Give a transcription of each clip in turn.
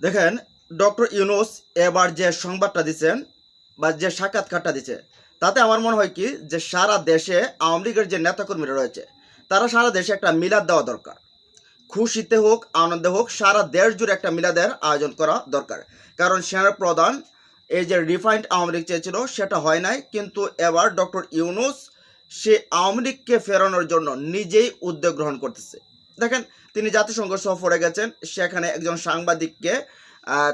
দেখেন, ডক্টর ইউনুস এবার যে সংবাদটা দিচ্ছেন বা যে সাক্ষাৎকারটা দিচ্ছে তাতে আমার মনে হয় কি যে সারা দেশে আওয়ামী লীগের যে নেতাকর্মীরা রয়েছে, তারা সারা দেশে একটা মিলাদ দেওয়া দরকার। খুশিতে হোক, আনন্দে হোক, সারা দেশ জুড়ে একটা মিলাদের আয়োজন করা দরকার। কারণ সেনার প্রধান এই যে রিফাইন্ড আওয়ামী লীগ চেয়েছিল, সেটা হয় নাই, কিন্তু এবার ডক্টর ইউনুস সে আওয়ামী লীগকে ফেরানোর জন্য নিজেই উদ্যোগ গ্রহণ করতেছে। দেখেন, তিনি জাতিসংঘ সফরে গেছেন, সেখানে একজন সাংবাদিককে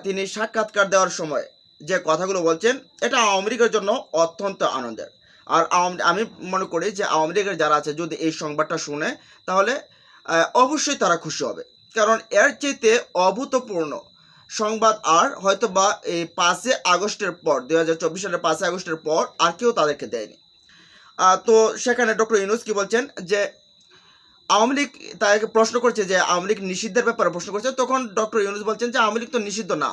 তিনি সাক্ষাৎকার দেওয়ার সময় যে কথাগুলো বলছেন, এটা আওয়ামী লীগের জন্য অত্যন্ত আনন্দের। আর আমি মনে করি যে আওয়ামী লীগের যারা আছে, যদি এই সংবাদটা শুনে, তাহলে অবশ্যই তারা খুশি হবে। কারণ এর চাইতে অভূতপূর্ণ সংবাদ আর হয়তো বা এই পাঁচই আগস্টের পর, দুই হাজার চব্বিশ সালের পাঁচই আগস্টের পর আর কেউ তাদেরকে দেয়নি। তো সেখানে ডক্টর ইউনুস কি বলছেন? যে আওয়ামী লীগ তাকে প্রশ্ন করছে যে আওয়ামী লীগ নিষিদ্ধের ব্যাপারে প্রশ্ন করছে, তখন ডক্টর ইউনুস বলছেন যে আওয়ামী লীগ তো নিষিদ্ধ না।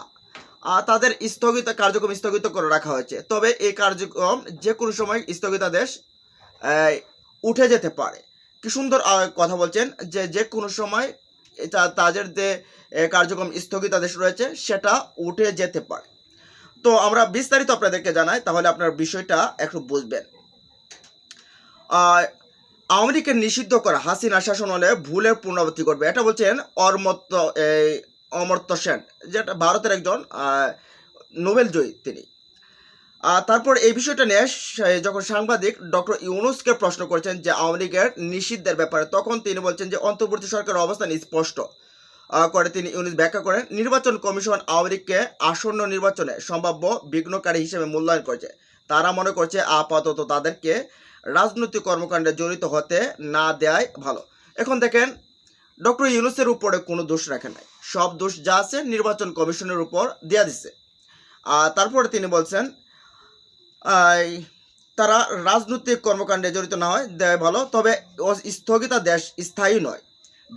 তাদের স্থগিত কার্যক্রম স্থগিত করে রাখা হয়েছে। তবে এই কার্যক্রম যে কোনো সময় স্থগিতাদেশ উঠে যেতে পারে। কি সুন্দর কথা বলছেন যে যে কোনো সময় তাদের যে কার্যক্রম স্থগিতাদেশ রয়েছে, সেটা উঠে যেতে পারে। তো আমরা বিস্তারিত আপনাদেরকে জানাই, তাহলে আপনার বিষয়টা একটু বুঝবেন। লীগকে নিষিদ্ধ করা হাসিনা শাসন হলে ভুলের পুনরাবৃত্তি করবে। এটা বলছেন অর্মত্য এই অমর্ত্য সেন, যেটা ভারতের একজন নোবেল জয়ী তিনি। তারপর এই বিষয়টা নিয়ে যখন সাংবাদিক ডক্টর ইউনুসকে প্রশ্ন করেছেন যে আওয়ামী লীগের নিষিদ্ধের ব্যাপারে, তখন তিনি বলছেন যে অন্তর্বর্তী সরকারের অবস্থান স্পষ্ট করে তিনি ইউনুস ব্যাখ্যা করেন, নির্বাচন কমিশন আওয়ামী লীগকে আসন্ন নির্বাচনে সম্ভাব্য বিঘ্নকারী হিসেবে মূল্যায়ন করেছে। তারা মনে করছে আপাতত তাদেরকে রাজনৈতিক কর্মকাণ্ডে জড়িত হতে না দেয় ভালো। এখন দেখেন, ডক্টর ইউনুসের উপরে কোনো দোষ রাখে নাই। সব দোষ যা আছে নির্বাচন কমিশনের উপর দেয়া দিছে। আর তারপরে তিনি বলছেন তারা রাজনৈতিক কর্মকাণ্ডে জড়িত না হয় দেয় ভালো। তবে ও- স্থগিতাদেশ স্থায়ী নয়।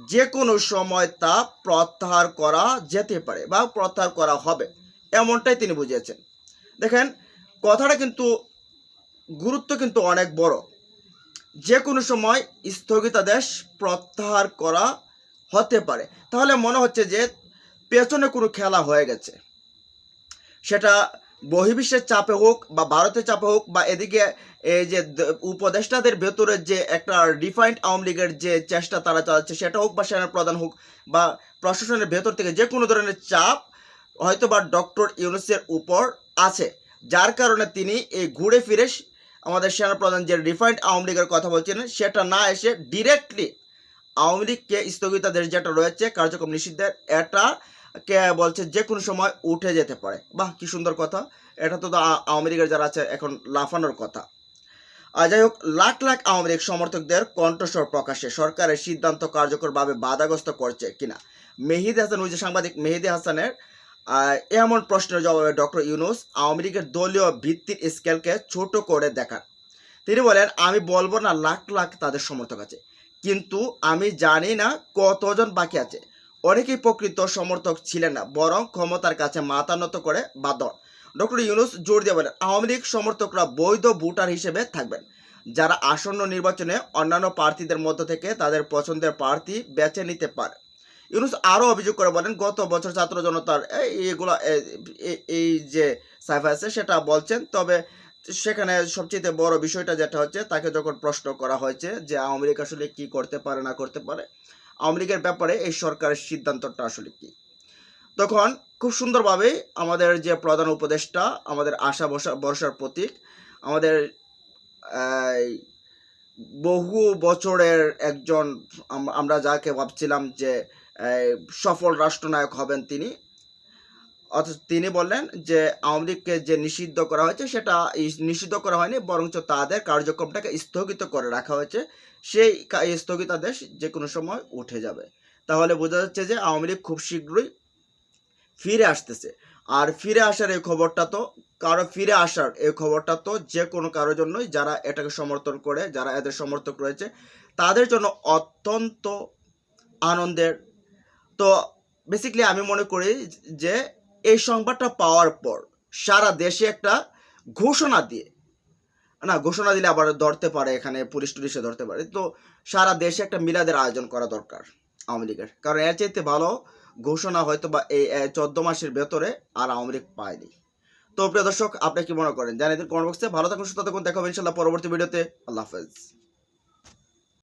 যে কোনো সময় তা প্রত্যাহার করা যেতে পারে বা প্রত্যাহার করা হবে। এমনটাই তিনি বুঝিয়েছেন। দেখেন, কথাটা কিন্তু গুরুত্ব কিন্তু অনেক বড়। যে কোনো সময় স্থগিতাদেশ প্রত্যাহার করা হতে পারে। তাহলে মনে হচ্ছে যে পেছনে কোনো খেলা হয়ে গেছে। সেটা বহির্বিশ্বের চাপে হোক বা ভারতের চাপে হোক বা এদিকে এই যে উপদেষ্টাদের ভেতরে যে একটা ডিফাইন্ড আওয়ামী লীগের যে চেষ্টা তারা চালাচ্ছে, সেটা হোক বা সেনা প্রধান হোক বা প্রশাসনের ভেতর থেকে যে কোনো ধরনের চাপ হয়তো বা ডক্টর ইউনুসের উপর আছে। যার কারণে তিনি এই ঘুরে ফিরে আমাদের সেনাপ্রধান যে রিফাইন্ড আওয়ামী লীগের কথা বলছিলেন সেটা না এসে ডিরেক্টলি আওয়ামী লীগকে স্থগিতাদেশ যেটা রয়েছে, কার্যক্রম নিষিদ্ধের, এটা কে বলছে যে কোনো সময় উঠে যেতে পারে। বাহ, কি সুন্দর কথা। এটা তো আওয়ামী লীগের যারা আছে, এখন লাফানোর কথা। আর যাই হোক, লাখ লাখ আওয়ামী লীগ সমর্থকদের কণ্ঠস্বর প্রকাশে সরকারের সিদ্ধান্ত কার্যকরভাবে বাধাগ্রস্ত করছে কিনা? মেহিদি হাসান, ওই যে সাংবাদিক মেহেদি হাসানের এমন প্রশ্নের জবাবে ডক্টর ইউনুস আওয়ামী লীগের দলীয় ভিত্তির স্কেলকে ছোট করে দেখান। তিনি বলেন, আমি বলব না লাখ লাখ তাদের সমর্থক আছে, কিন্তু আমি জানি না কতজন বাকি আছে। অনেকেই প্রকৃত সমর্থক ছিলেন না, বরং ক্ষমতার কাছে মাথা নত করে হন। ডক্টর ইউনুস জোর দিয়ে বলেন, আওয়ামী লীগ সমর্থকরা বৈধ ভোটার হিসেবে থাকবেন। যারা আসন্ন নির্বাচনে অন্যান্য প্রার্থীদের মধ্য থেকে তাদের পছন্দের প্রার্থী বেছে নিতে পারে ইউনুস আরও অভিযোগ করে বলেন, গত বছর ছাত্র জনতার, এই, এগুলো, এ- এ- এই যে সাইফা আছে, সেটা বলছেন। তবে সেখানে সবচেয়ে বড় বিষয়টা যেটা হচ্ছে, তাকে যখন প্রশ্ন করা হয়েছে যে আওয়ামী লীগ আসলে কী করতে পারে, না করতে পারে, আওয়ামী লীগের ব্যাপারে এই সরকারের সিদ্ধান্তটা আসলে কি? তখন খুব সুন্দরভাবে আমাদের যে প্রধান উপদেষ্টা, আমাদের আশা বসা ভরসার প্রতীক, আমাদের বহু বছরের একজন আমরা যাকে ভাবছিলাম যে সফল রাষ্ট্রনায়ক হবেন তিনি। অথচ তিনি বললেন যে, আওয়ামী লীগকে যে নিষিদ্ধ করা হয়েছে, সেটা নিষিদ্ধ করা হয়নি, বরঞ্চ তাদের কার্যক্রমটাকে স্থগিত করে রাখা হয়েছে। সেই স্থগিতাদেশ যে কোনো সময় উঠে যাবে। তাহলে বোঝা যাচ্ছে যে, আওয়ামী লীগ খুব শীঘ্রই ফিরে আসতেছে। আর ফিরে আসার এই খবরটা তো, কারও ফিরে আসার এই খবরটা তো যে কোনো কারোর জন্যই যারা এটাকে সমর্থন করে, যারা এদের সমর্থক রয়েছে, তাদের জন্য অত্যন্ত আনন্দের তো বেসিক্যালি আমি মনে করি যে এই সংবাদটা পাওয়ার পর সারা দেশে একটা ঘোষণা দিয়ে, না, ঘোষণা দিলে আবার ধরতে পারে এখানে পুলিশ টুলিশে ধরতে পারে। তো সারা দেশে একটা মিলাদের আয়োজন করা দরকার আওয়ামী লীগের। কারণ এর চাইতে ভালো ঘোষণা হয়তো বা এই চোদ্দ মাসের ভেতরে আর আওয়ামী লীগ পায়নি। তো প্রিয় দর্শক, আপনি কি মনে করেন? জানিয়ে দিন কমেন্ট বক্সে ভালো থাকুন, সুস্থ থাকুন। দেখা ইনশাল্লাহ পরবর্তী ভিডিওতে। আল্লাহ হাফেজ।